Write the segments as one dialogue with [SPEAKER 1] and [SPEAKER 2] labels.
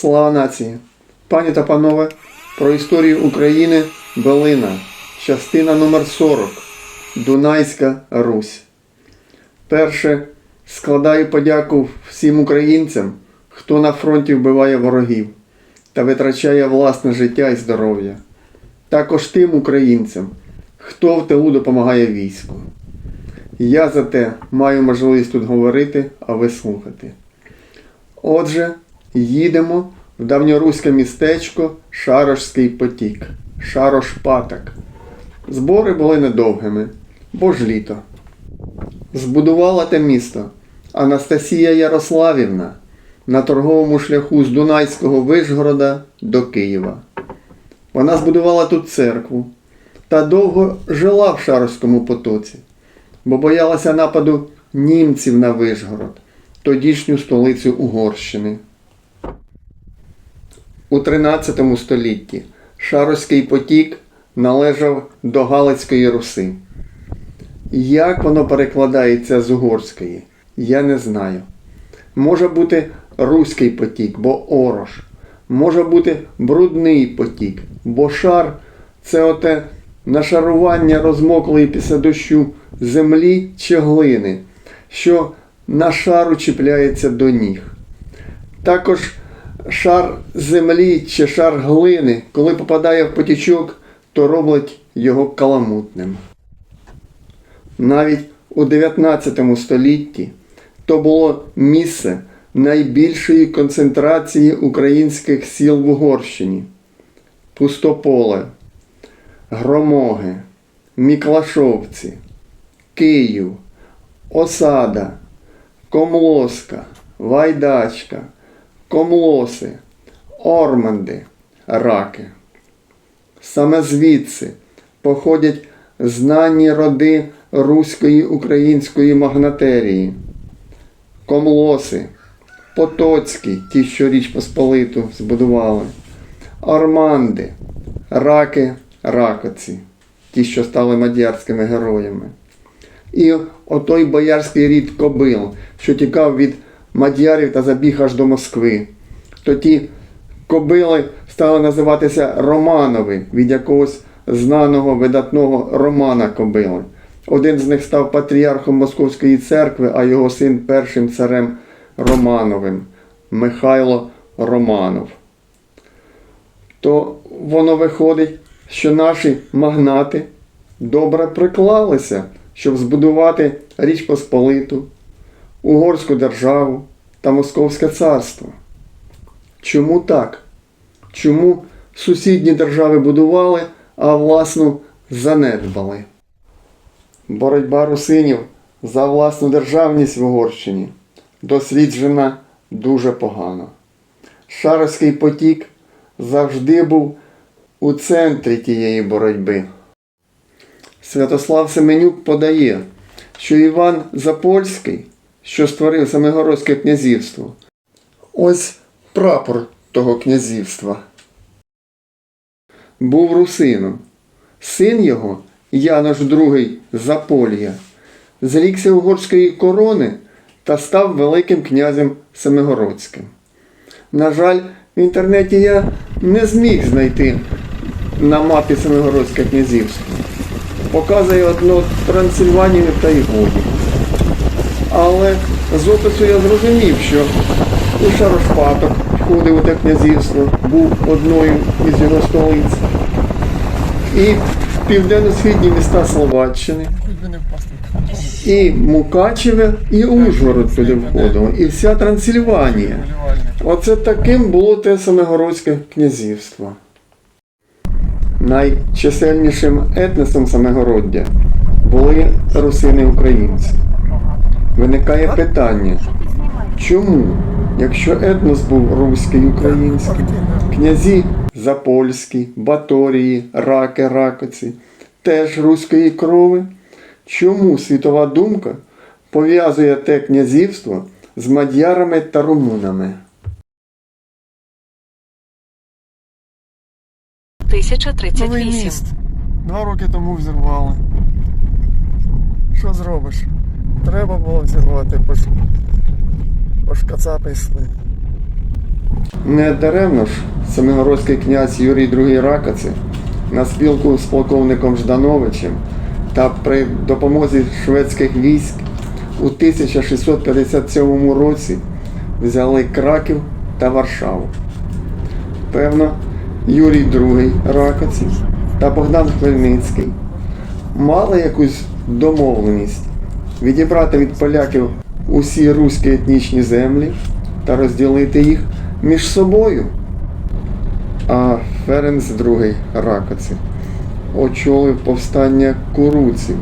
[SPEAKER 1] Слава нації! Пані та панове, про історію України Белина, частина номер 40 Дунайська Русь. Перше складаю подяку всім українцям, хто на фронті вбиває ворогів та витрачає власне життя і здоров'я. Також тим українцям, хто в тилу допомагає війську. Я за те маю можливість тут говорити, а ви слухати. Отже, їдемо в давньоруське містечко Шарошський потік, Шарош-Патак. Збори були недовгими, бо ж літо. Збудувала те місто Анастасія Ярославівна на торговому шляху з Дунайського Вишгорода до Києва. Вона збудувала тут церкву та довго жила в Шаровському потоці, бо боялася нападу німців на Вишгород, тодішню столицю Угорщини. У 13 столітті Шаровський потік належав до Галицької Руси. Як воно перекладається з угорської, я не знаю. Може бути Руський потік, бо Орош. Може бути брудний потік, бо шар це оте нашарування розмоклої після дощу землі чи глини, що на шару чіпляється до ніг. Також шар землі чи шар глини, коли попадає в потічок, то роблять його каламутним. Навіть у 19 столітті то було місце найбільшої концентрації українських сіл в Угорщині. Пустополе, Громоги, Міклашовці, Київ, Осада, Комлоска, Вайдачка, Комлоси, Орманди, Раки. Саме звідси походять знані роди руської української магнатерії. Комлоси, Потоцькі, ті, що Річ Посполиту збудували, Орманди, Раки, Ракоці, ті, що стали мадярськими героями. І отой боярський рід Кобил, що тікав від мадярів та забіг аж до Москви. То ті кобили стали називатися Романови від якогось знаного видатного Романа Кобили. Один з них став патріархом Московської церкви, а його син першим царем Романовим Михайло Романов. То воно виходить, що наші магнати добре приклалися, щоб збудувати Річ Посполиту, Угорську державу та Московське царство. Чому так? Чому сусідні держави будували, а власну занедбали? Боротьба русинів за власну державність в Угорщині досліджена дуже погано. Шаровський потік завжди був у центрі тієї боротьби. Святослав Семенюк подає, що Іван Запольський, що створив Семигородське князівство, ось прапор того князівства. Був русином. Син його, Янош II Заполья, зрікся угорської корони та став Великим князем Семигородським. На жаль, в інтернеті я не зміг знайти на мапі Семигородське князівство. Показує одну Трансильванію та й годі. Але з опису я зрозумів, що і Шарошпаток входив у те князівство, був одною із його столиць. І південно-східні міста Словаччини, і Мукачеве, і Ужгород туди входило, і вся Трансильванія. Оце таким було те Семигородське князівство. Найчисельнішим етносом Семигороддя були русини-українці. Виникає питання, чому, якщо етнос був руський український, князі Запольські, Баторії, Раки, Ракоці, теж руської крови, чому світова думка пов'язує те князівство з мадярами та румунами?
[SPEAKER 2] 1038.
[SPEAKER 1] Два роки тому взірвали. Що зробиш? Треба було пош... пошкацапи йшли. Не даремно ж семигородський князь Юрій II Ракоці на спілку з полковником Ждановичем та при допомозі шведських військ у 1657 році взяли Краків та Варшаву. Певно, Юрій II Ракоці та Богдан Хмельницький мали якусь домовленість відібрати від поляків усі руські етнічні землі та розділити їх між собою. А Ференц II Ракоці очолив повстання куруців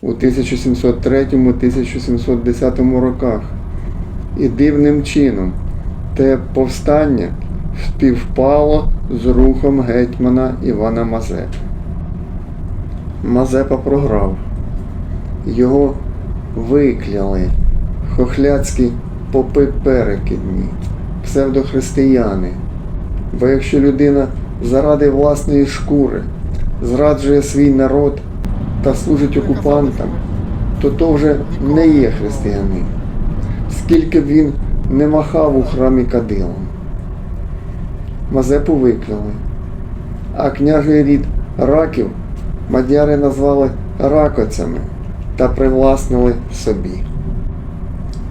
[SPEAKER 1] у 1703-1710 роках. І дивним чином те повстання співпало з рухом гетьмана Івана Мазепи. Мазепа програв. Його викляли хохляцькі попи перекидні, псевдохристияни. Бо якщо людина заради власної шкури зраджує свій народ та служить окупантам, то то вже не є християнин, скільки б він не махав у храмі кадилом. Мазепу викляли, а княжий рід раків мадяри назвали ракоцями та привласнили собі.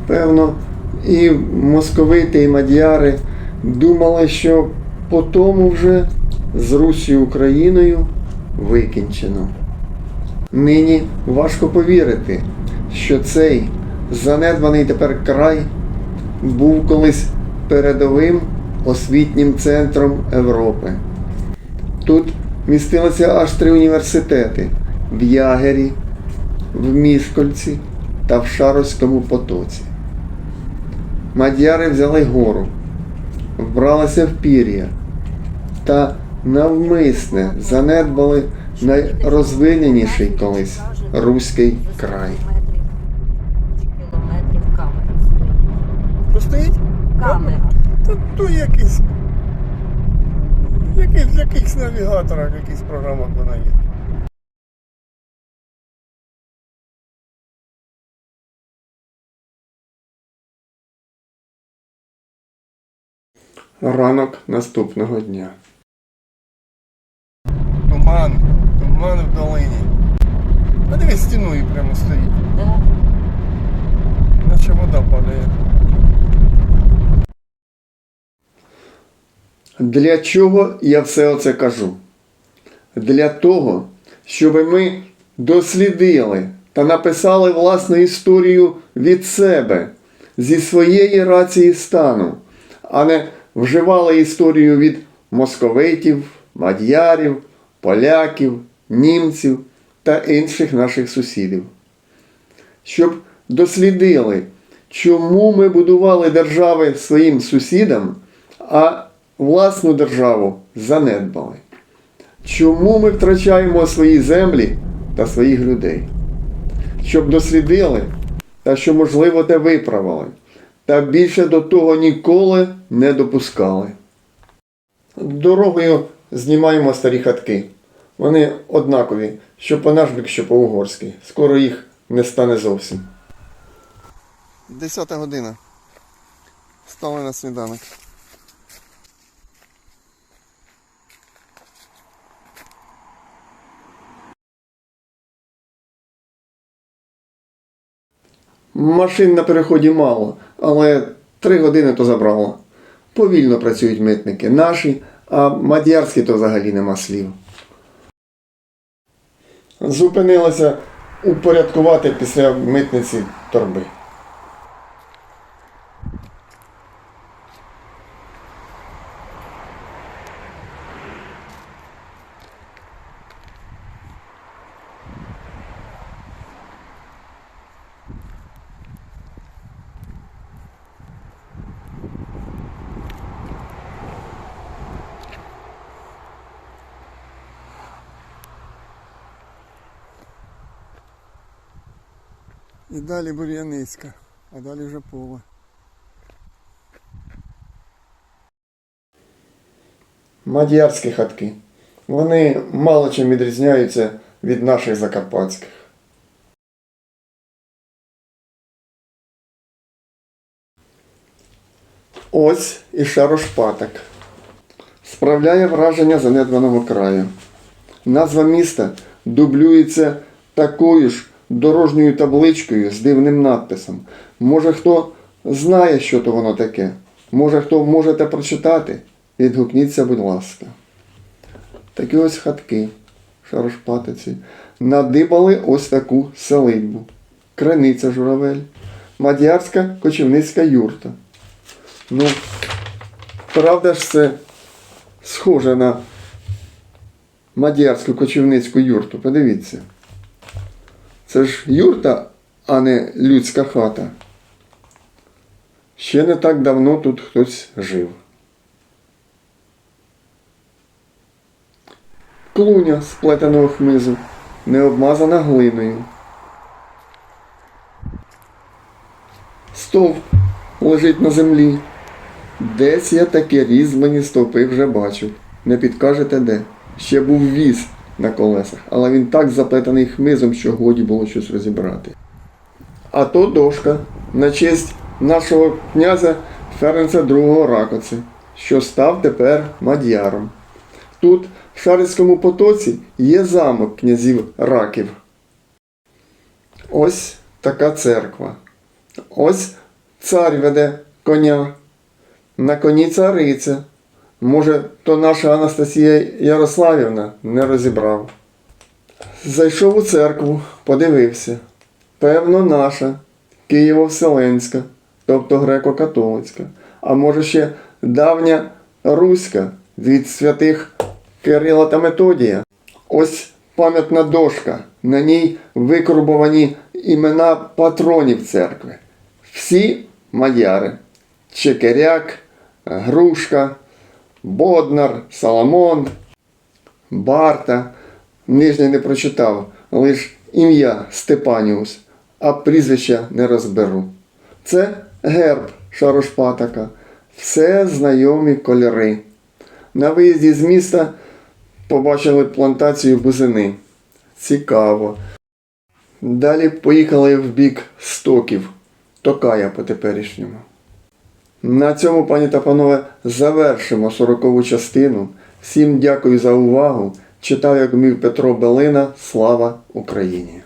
[SPEAKER 1] Певно, і московити, і мадяри думали, що по тому вже з Русією Україною викінчено. Нині важко повірити, що цей занедбаний тепер край був колись передовим освітнім центром Європи. Тут містилися аж три університети в Ягері, в Мішкольці та в Шаровському потоці. Мадяри взяли гору, вбралися в пір'я та навмисне занедбали найрозвиненіший колись руський край.
[SPEAKER 3] Стоїть. Камера.
[SPEAKER 4] Та то якийсь. Якийсь, в якихось навігаторах, в програмах вона є.
[SPEAKER 1] Ранок наступного дня.
[SPEAKER 4] Туман, туман в долині. А дивись, стіною прямо стоїть. Наче вода падає.
[SPEAKER 1] Для чого я все оце кажу? Для того, щоб ми дослідили та написали власну історію від себе зі своєї рації стану, а не вживали історію від московитів, мад'ярів, поляків, німців та інших наших сусідів. Щоб дослідили, чому ми будували держави своїм сусідам, а власну державу занедбали. Чому ми втрачаємо свої землі та своїх людей? Щоб дослідили та що, можливо, те виправили, та більше до того ніколи не допускали. Дорогою знімаємо старі хатки. Вони однакові, що по наш бік, що по угорськи. Скоро їх не стане зовсім. Десята година. Стали на сніданок. Машин на переході мало, але три години то забрало. Повільно працюють митники наші, а мадярські то взагалі нема слів. Зупинилася упорядкувати після митниці торби. І далі бур'яницька, а далі вже поле. Мадярські хатки. Вони мало чим відрізняються від наших закарпатських. Ось і шарошпаток. Справляє враження занедбаного краю. Назва міста дублюється такою ж дорожньою табличкою з дивним надписом. Може хто знає, що то воно таке? Може хто можете прочитати? Відгукніться, будь ласка. Такі ось хатки, шарошпатиці, надибали ось таку селитбу. Криниця журавель, мадярська кочівницька юрта. Ну, правда ж це схоже на мадярську кочівницьку юрту. Подивіться. Це ж юрта, а не людська хата. Ще не так давно тут хтось жив. Клуня з плетеного хмизу, не обмазана глиною. Стовп лежить на землі. Десь я такі різьблені стовпи вже бачив. Не підкажете де. Ще був віз на колесах, але він так заплетений хмизом, що годі було щось розібрати. А то дошка на честь нашого князя Ференца II Ракоци, що став тепер мадяром. Тут, в Шарицькому потоці, є замок князів раків. Ось така церква. Ось цар веде коня. На коні цариця. Може, то наша Анастасія Ярославівна не розібрав. Зайшов у церкву, подивився. Певно, наша, Києво-Вселенська, тобто греко-католицька, а може ще давня Руська від святих Кирила та Методія. Ось пам'ятна дошка, на ній викорбовані імена патронів церкви. Всі мадяри. Чекеряк, Грушка, Боднар, Саламон, Барта. Нижнє не прочитав, лиш ім'я Степаніус, а прізвища не розберу. Це герб Шарошпатака. Все знайомі кольори. На виїзді з міста побачили плантацію бузини. Цікаво. Далі поїхали в бік стоків, Токая по теперішньому. На цьому, пані та панове, завершимо сорокову частину. Всім дякую за увагу. Читав, як вмів Петро Белина. Слава Україні!